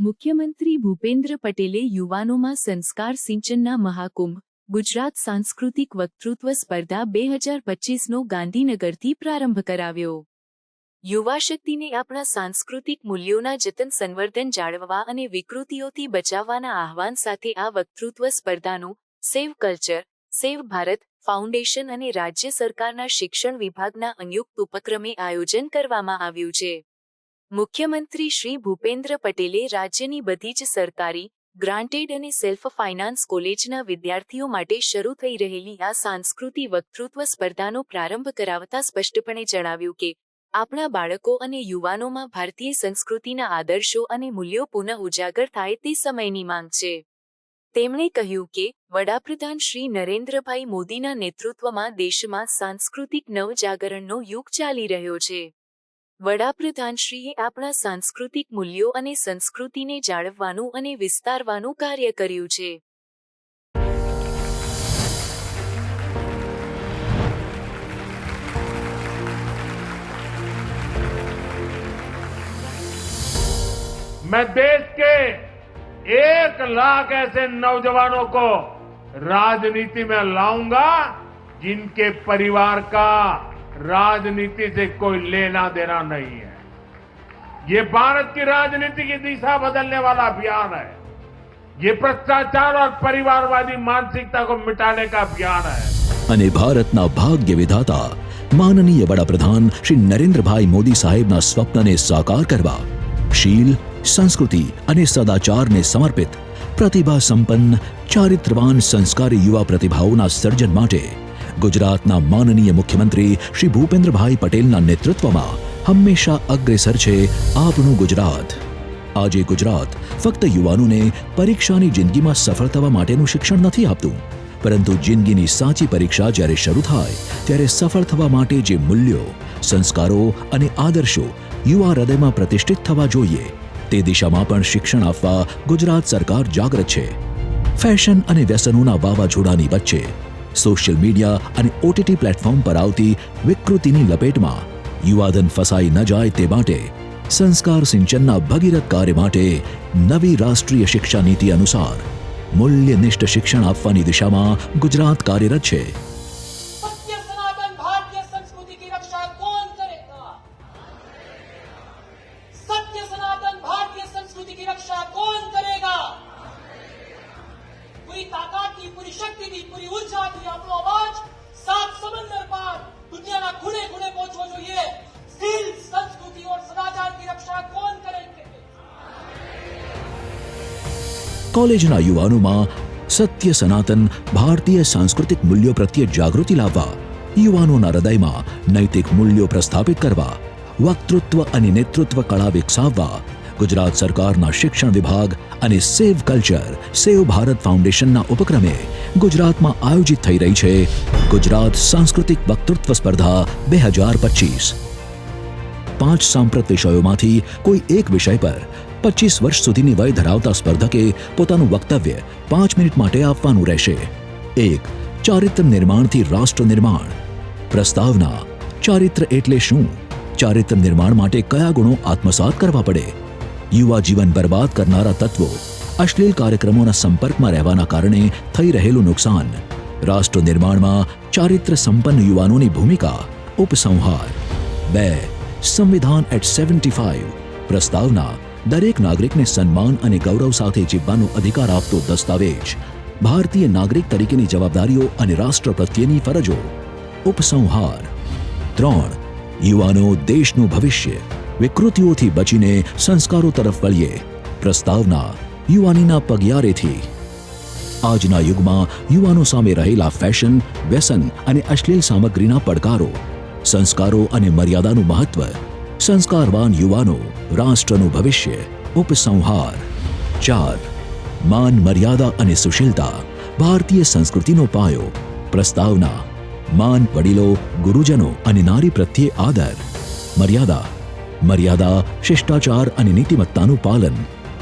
મુખ્યમંત્રી ભૂપેન્દ્ર પટેલે યુવાનોમાં સંસ્કાર સિંચનના મહાકુંભ, ગુજરાત સાંસ્કૃતિક વક્તૃત્વ સ્પર્ધા બે હજાર પચીસનો ગાંધીનગરથી પ્રારંભ કરાવ્યો. યુવા શક્તિને આપણા સાંસ્કૃતિક મૂલ્યોના જતન સંવર્ધન જાળવવા અને વિકૃતિઓથી બચાવવાના આહવાન સાથે આ વક્તૃત્વ સ્પર્ધાનું save culture, save Bharat foundation અને રાજ્ય સરકારના શિક્ષણ વિભાગના સંયુક્ત ઉપક્રમે આયોજન કરવામાં આવ્યું છે. મુખ્યમંત્રી શ્રી ભૂપેન્દ્ર પટેલે રાજ્યની બધી જ સરકારી, ગ્રાન્ટેડ અને સેલ્ફ ફાઇનાન્સ કોલેજના વિદ્યાર્થીઓ માટે શરૂ થઈ રહેલી આ સાંસ્કૃતિક વક્તૃત્વ સ્પર્ધાનો પ્રારંભ કરાવતા સ્પષ્ટપણે જણાવ્યું કે, આપણા બાળકો અને યુવાનોમાં ભારતીય સંસ્કૃતિના આદર્શો અને મૂલ્યો પુનઃ ઉજાગર થાય તે સમયની માંગ છે. તેમણે કહ્યું કે, વડાપ્રધાન શ્રી નરેન્દ્રભાઈ મોદીના નેતૃત્વમાં દેશમાં સાંસ્કૃતિક નવજાગરણનો યુગ ચાલી રહ્યો છે. વડાપ્રધાનશ્રીએ આપણા સાંસ્કૃતિક મૂલ્યો અને સંસ્કૃતિને જાળવવાનું અને વિસ્તારવાનું કાર્ય કર્યું છે मैं देश के एक लाख ऐसे नौजवानों को राजनीति में लाऊंगा जिनके परिवार का राजनीति से कोई लेना देना नहीं है ये भारत की राजनीति की दिशा बदलने वाला अभियान है ये भ्रष्टाचार और परिवारवादी मानसिकता को मिटाने का अभियान है અને ભારતના ભાગ્ય વિધાતા માનનીય વડાપ્રધાન શ્રી નરેન્દ્રભાઈ મોદી સાહેબના સ્વપ્નને સાકાર કરવા શીલ સંસ્કૃતિ અને સદાચારને સમર્પિત પ્રતિભા સંપન્ન ચારિત્રવાન સંસ્કારી યુવા પ્રતિભાઓના સર્જન માટે ગુજરાતના માનનીય મુખ્યમંત્રી શ્રી ભૂપેન્દ્રભાઈ પટેલના નેતૃત્વમાં હંમેશા અગ્રેસર છે આપણું ગુજરાત. આજે ગુજરાત ફક્ત યુવાનોને પરીક્ષાની જિંદગીમાં સફળ થવા માટેનું શિક્ષણ નથી આપતું, પરંતુ જિંદગીની સાચી પરીક્ષા જ્યારે શરૂ થાય, ત્યારે સફળ થવા માટે જે મૂલ્યો, સંસ્કારો અને આદર્શો યુવા હૃદયમાં પ્રતિષ્ઠિત થવા જોઈએ, તે દિશામાં પણ શિક્ષણ આપવા ગુજરાત સરકાર જાગૃત છે. ફેશન અને વ્યસનોના વાવાઝોડાની વચ્ચે સોશિયલ મીડિયા અને ઓટીટી પ્લેટફોર્મ પર આવતી વિકૃતિની લપેટમાં યુવાધન ફસાઈ ન જાય તે માટે સંસ્કાર સિંચનના ભગીરથ કાર્ય માટે નવી રાષ્ટ્રીય શિક્ષા નીતિ અનુસાર મૂલ્યનિષ્ઠ શિક્ષણ આપવાની દિશામાં ગુજરાત કાર્યરત છે. કોલેજના યુવાનોમાં સત્ય સનાતન, ભારતીય સાંસ્કૃતિક મૂલ્યો પ્રત્યે જાગૃતિ લાવવા, યુવાનોના હૃદયમાં નૈતિક મૂલ્યો પ્રસ્થાપિત કરવા, વક્તૃત્વ અને નેતૃત્વ કળા વિકસાવવા, ગુજરાત સરકારના શિક્ષણ વિભાગ અને સેવ કલ્ચર, સેવ ભારત ફાઉન્ડેશનના ઉપક્રમે ગુજરાતમાં આયોજિત થઈ રહી છે ગુજરાત સાંસ્કૃતિક વક્તૃત્વ સ્પર્ધા બે હજાર પચીસ. પાંચ સાંપ્રત વિષયોમાંથી કોઈ એક વિષય પર પચીસ વર્ષ સુધીની વય ધરાવતા સ્પર્ધકે પોતાનું વક્તવ્ય પાંચ મિનિટ માટે આપવાનું રહેશે. એક, ચારિત્ર નિર્માણથી રાષ્ટ્ર નિર્માણ. પ્રસ્તાવના, ચારિત્ર એટલે શું? ચારિત્ર નિર્માણ માટે કયા ગુણો આત્મસાત કરવા પડે? યુવા જીવન બરબાદ કરનારા તત્વો અશ્લીલ કાર્યક્રમોના સંપર્કમાં રહેવાના કારણે થઈ રહેલું નુકસાન. રાષ્ટ્ર નિર્માણમાં ચારિત્ર સંપન્ન યુવાનોની ભૂમિકા ઉપસંહાર. બે, સંવિધાન એટ સેવન્ટી ફાઇવ પ્રસ્તાવના દરેક નાગરિકને સન્માન અને ગૌરવ સાથે જીવવાનો અધિકાર આપતો દસ્તાવેજ. ભારતીય નાગરિક તરીકેની જવાબદારીઓ અને રાષ્ટ્ર પ્રત્યેની ફરજો. ઉપસંહાર. ત્રણ. યુવાનો દેશનું ભવિષ્ય. વિકૃતિઓથી બચીને સંસ્કારો તરફ વળીએ. પ્રસ્તાવના. યુવાનીના પગિયારેથી. આજના યુગમાં યુવાનો સામે રહેલા ફેશન, વ્યસન અને અશ્લીલ સામગ્રીના પડકારો. સંસ્કારો અને મર્યાદાનું મહત્વ. સંસ્કારવાન યુવાનો, રાષ્ટ્રનું ભવિષ્ય, ઉપસંહાર. ચાર, માન, મર્યાદા અને સુશીલતા. ભારતીય સંસ્કૃતિનો પાયો, પ્રસ્તાવના. માન, વડીલો, ગુરુજનો અને નારી પ્રત્યે આદર. મર્યાદા. મર્યાદા, શિષ્ટાચાર અને નીતિમત્તાનું પાલન.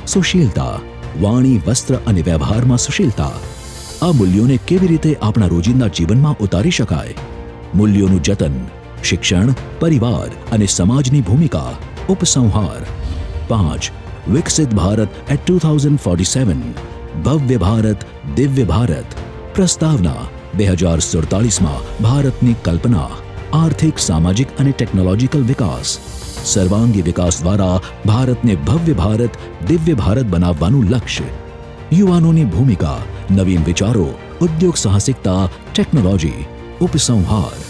સુશીલતા. વાણી, વસ્ત્ર અને વ્યવહારમાં સુશીલતા. આ મૂલ્યોને કેવી રીતે આપણા રોજિંદા જીવનમાં ઉતારી શકાય? મૂલ્યોનું જતન. શિક્ષણ, પરિવાર અને સમાજની ભૂમિકા, ઉપસંહાર. પાંચ, વિકસિત Bharat at two thousand forty seven ભવ્ય ભારત, દિવ્ય ભારત. પ્રસ્તાવના, બે હજાર સુડતાલીસમાં ભારતની કલ્પના, આર્થિક, સામાજિક અને ટેકનોલોજીકલ વિકાસ. સર્વાંગી વિકાસ દ્વારા ભારતને ભવ્ય ભારત, દિવ્ય ભારત બનાવવાનું લક્ષ્ય. યુવાનોની ભૂમિકા, નવીન વિચારો, ઉદ્યોગ સાહસિકતા ટેકનોલોજી ઉપસંહાર.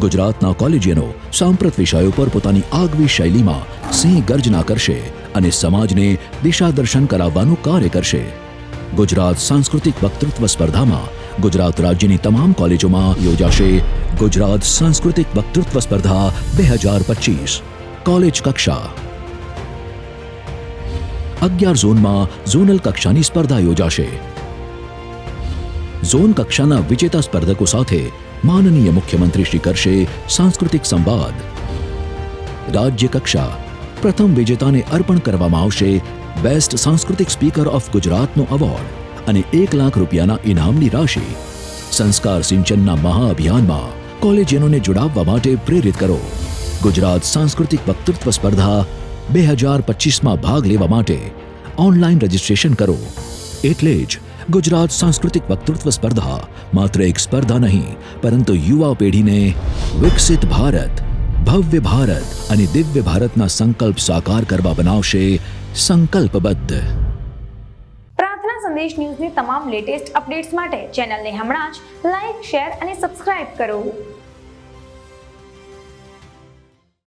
ગુજરાતના કોલેજિયનો સાંપ્રત વિષયો પર પોતાની આગવી શૈલીમાં સિંહ ગર્જના કરશે અને સમાજને દિશાદર્શન કરાવવાનું કાર્ય કરશે. ગુજરાત સાંસ્કૃતિક વક્તૃત્વ સ્પર્ધામાં ગુજરાત રાજ્યની તમામ કોલેજોમાં યોજાશે ગુજરાત સાંસ્કૃતિક વક્તૃત્વ સ્પર્ધા બે હજાર પચીસ. કોલેજ કક્ષા. અગિયાર ઝોનમાં ઝોનલ કક્ષાની સ્પર્ધા યોજાશે. ઝોન કક્ષાના વિજેતા સ્પર્ધકો સાથે માનનીય મુખ્યમંત્રી શ્રી કરશે સાંસ્કૃતિક સંવાદ. રાજ્ય કક્ષા પ્રથમ વિજેતાને અર્પણ કરવામાં આવશે બેસ્ટ સાંસ્કૃતિક સ્પીકર ઓફ ગુજરાતનો એવોર્ડ અને એક લાખ રૂપિયાના ઇનામની રાશિ. સંસ્કાર સિંચનના મહાઅભિયાનમાં કોલેજિયનોને જોડાવવા માટે પ્રેરિત કરો. ગુજરાત સાંસ્કૃતિક વક્તૃત્વ સ્પર્ધા બે હજાર પચીસમાં ભાગ લેવા માટે ઓનલાઈન રજીસ્ટ્રેશન કરો. એટલે જ ગુજરાત સાંસ્કૃતિક વક્તૃત્વ સ્પર્ધા માત્ર એક સ્પર્ધા નહીં, પરંતુ યુવા પેઢીને વિકસિત ભારત, ભવ્ય ભારત અને દિવ્ય ભારતના સંકલ્પ સાકાર કરવા બનાવશે સંકલ્પબદ્ધ. પ્રાર્થના સંદેશ ન્યૂઝની તમામ લેટેસ્ટ અપડેટ્સ માટે ચેનલને હમણાં જ લાઈક શેર અને સબસ્ક્રાઇબ કરો.